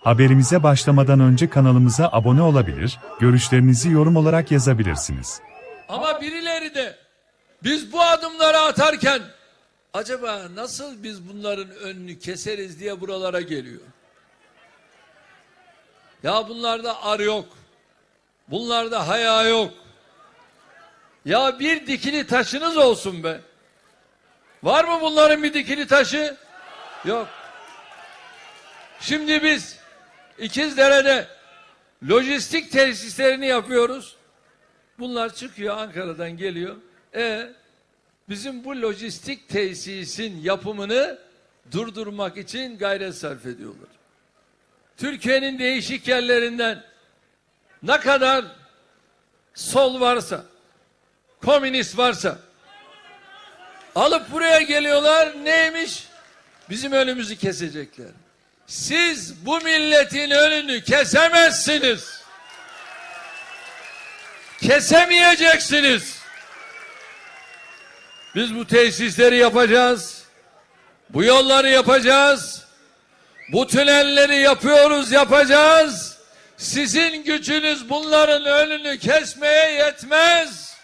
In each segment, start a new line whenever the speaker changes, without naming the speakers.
Haberimize başlamadan önce kanalımıza abone olabilir, görüşlerinizi yorum olarak yazabilirsiniz.
Ama birileri de biz bu adımları atarken acaba nasıl biz bunların önünü keseriz diye buralara geliyor. Ya bunlarda ar yok. Bunlarda haya yok. Ya bir dikili taşınız olsun be. Var mı bunların bir dikili taşı? Yok. Şimdi biz İkizdere'de lojistik tesislerini yapıyoruz. Bunlar çıkıyor Ankara'dan geliyor. E bizim bu lojistik tesisin yapımını durdurmak için gayret sarf ediyorlar. Türkiye'nin değişik yerlerinden ne kadar sol varsa, komünist varsa alıp buraya geliyorlar neymiş? Bizim önümüzü kesecekler. Siz bu milletin önünü kesemezsiniz. Kesemeyeceksiniz. Biz bu tesisleri yapacağız. Bu yolları yapacağız. Bu tünelleri yapıyoruz, yapacağız. Sizin gücünüz bunların önünü kesmeye yetmez.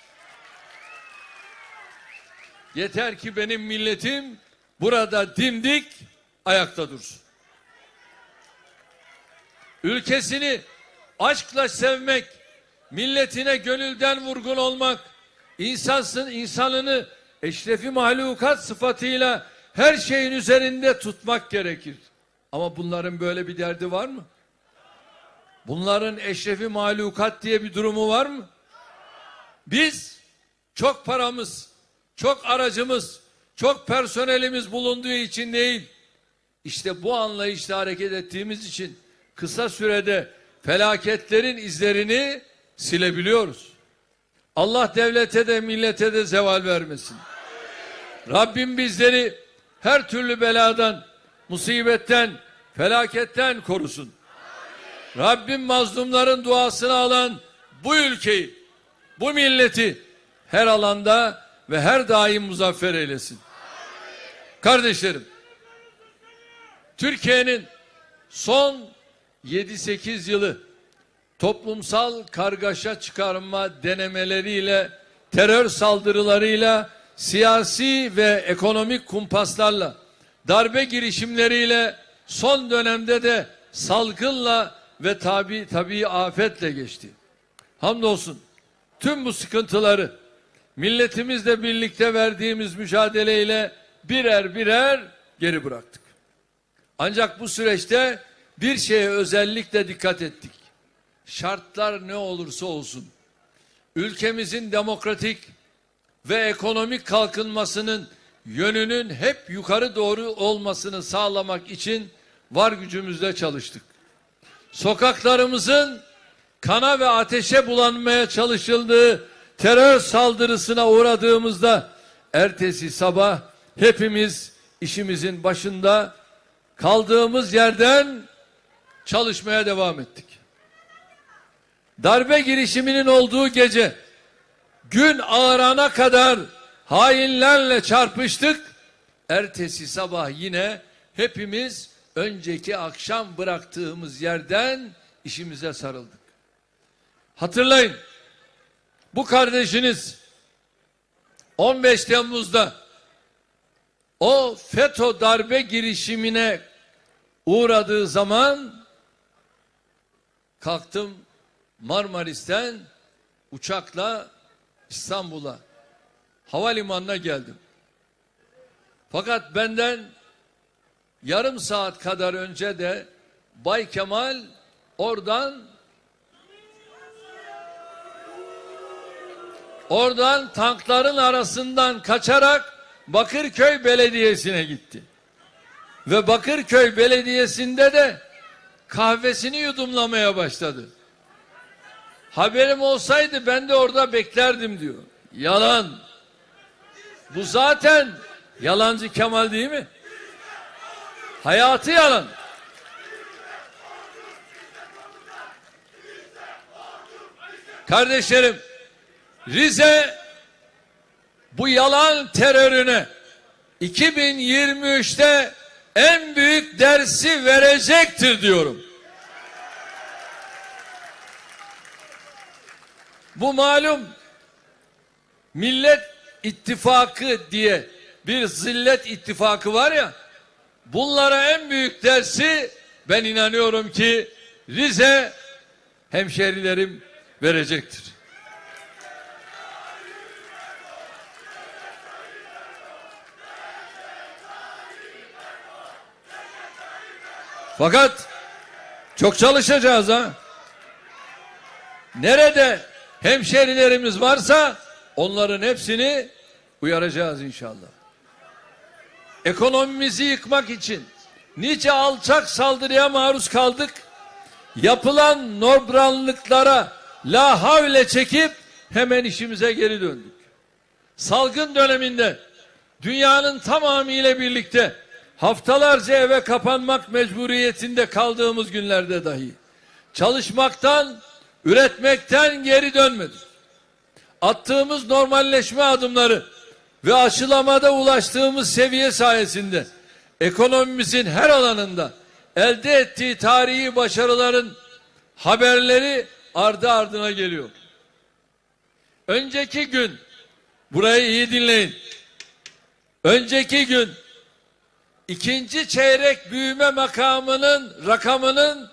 Yeter ki benim milletim burada dimdik ayakta dursun. Ülkesini aşkla sevmek, milletine gönülden vurgun olmak, insansın insanını eşrefi mahlukat sıfatıyla her şeyin üzerinde tutmak gerekir. Ama bunların böyle bir derdi var mı? Bunların eşrefi mahlukat diye bir durumu var mı? Biz çok paramız, çok aracımız, çok personelimiz bulunduğu için değil, işte bu anlayışla hareket ettiğimiz için kısa sürede felaketlerin izlerini silebiliyoruz. Allah devlete de millete de zeval vermesin. Rabbim bizleri her türlü beladan, musibetten, felaketten korusun. Rabbim mazlumların duasını alan bu ülkeyi, bu milleti her alanda ve her daim muzaffer eylesin. Kardeşlerim, Türkiye'nin son 7-8 yılı toplumsal kargaşa çıkarma denemeleriyle, terör saldırılarıyla, siyasi ve ekonomik kumpaslarla, darbe girişimleriyle, son dönemde de salgınla ve tabi tabi afetle geçti. Hamdolsun tüm bu sıkıntıları milletimizle birlikte verdiğimiz mücadeleyle birer birer geri bıraktık. Ancak bu süreçte bir şeye özellikle dikkat ettik. Şartlar ne olursa olsun ülkemizin demokratik ve ekonomik kalkınmasının yönünün hep yukarı doğru olmasını sağlamak için var gücümüzle çalıştık. Sokaklarımızın kana ve ateşe bulanmaya çalışıldığı terör saldırısına uğradığımızda ertesi sabah hepimiz işimizin başında kaldığımız yerden çalışmaya devam ettik. Darbe girişiminin olduğu gece gün ağarana kadar hainlerle çarpıştık. Ertesi sabah yine hepimiz önceki akşam bıraktığımız yerden işimize sarıldık. Hatırlayın. Bu kardeşiniz 15 Temmuz'da o FETÖ darbe girişimine uğradığı zaman kalktım Marmaris'ten uçakla İstanbul'a havalimanına geldim. Fakat benden yarım saat kadar önce de Bay Kemal oradan oradan tankların arasından kaçarak Bakırköy Belediyesi'ne gitti. Ve Bakırköy Belediyesi'nde de kahvesini yudumlamaya başladı. Haberim olsaydı ben de orada beklerdim diyor. Yalan. Bu zaten yalancı Kemal değil mi? Hayatı yalan. Kardeşlerim Rize bu yalan terörüne 2023'te en büyük dersi verecektir diyorum. Bu malum Millet İttifakı diye bir zillet ittifakı var ya bunlara en büyük dersi ben inanıyorum ki Rize hemşerilerim verecektir. Fakat çok çalışacağız ha. Nerede hemşerilerimiz varsa onların hepsini uyaracağız inşallah. Ekonomimizi yıkmak için nice alçak saldırıya maruz kaldık. Yapılan nobranlıklara la havle çekip hemen işimize geri döndük. Salgın döneminde dünyanın tamamıyla birlikte haftalarca eve kapanmak mecburiyetinde kaldığımız günlerde dahi çalışmaktan, üretmekten geri dönmedik. Attığımız normalleşme adımları ve aşılamada ulaştığımız seviye sayesinde ekonomimizin her alanında elde ettiği tarihi başarıların haberleri ardı ardına geliyor. Önceki gün burayı iyi dinleyin. Önceki gün ikinci çeyrek büyüme makamının rakamının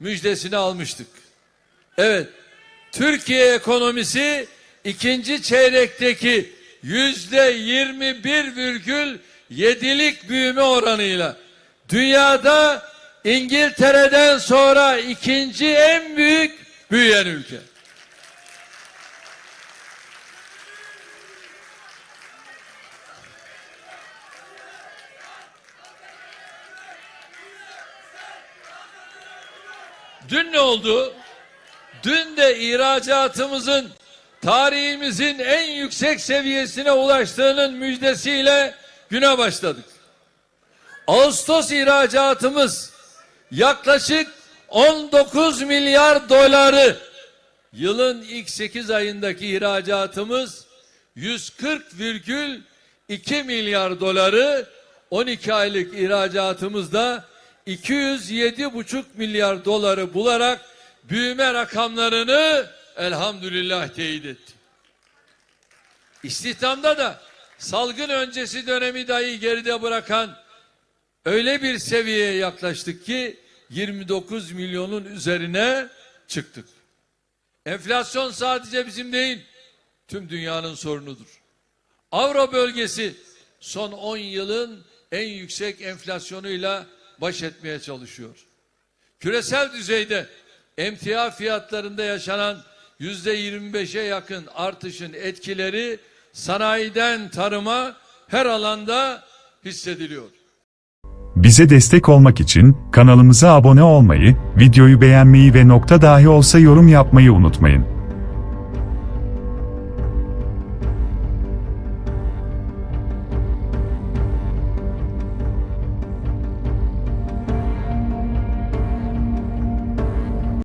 müjdesini almıştık. Evet, Türkiye ekonomisi ikinci çeyrekteki yüzde yirmi bir virgül yedilik büyüme oranıyla dünyada İngiltere'den sonra ikinci en büyük büyüyen ülke. Dün ne oldu? Dün de ihracatımızın tarihimizin en yüksek seviyesine ulaştığının müjdesiyle güne başladık. Ağustos ihracatımız yaklaşık 19 milyar doları yılın ilk 8 ayındaki ihracatımız 140,2 milyar doları 12 aylık ihracatımızda 207,5 milyar doları bularak büyüme rakamlarını elhamdülillah teyit etti. İstihdamda da salgın öncesi dönemi dahi geride bırakan öyle bir seviyeye yaklaştık ki 29 milyonun üzerine çıktık. Enflasyon sadece bizim değil, tüm dünyanın sorunudur. Avro bölgesi son 10 yılın en yüksek enflasyonuyla baş etmeye çalışıyor. Küresel düzeyde emtia fiyatlarında yaşanan yüzde 25'e yakın artışın etkileri sanayiden tarıma her alanda hissediliyor.
Bize destek olmak için kanalımıza abone olmayı, videoyu beğenmeyi ve nokta dahi olsa yorum yapmayı unutmayın.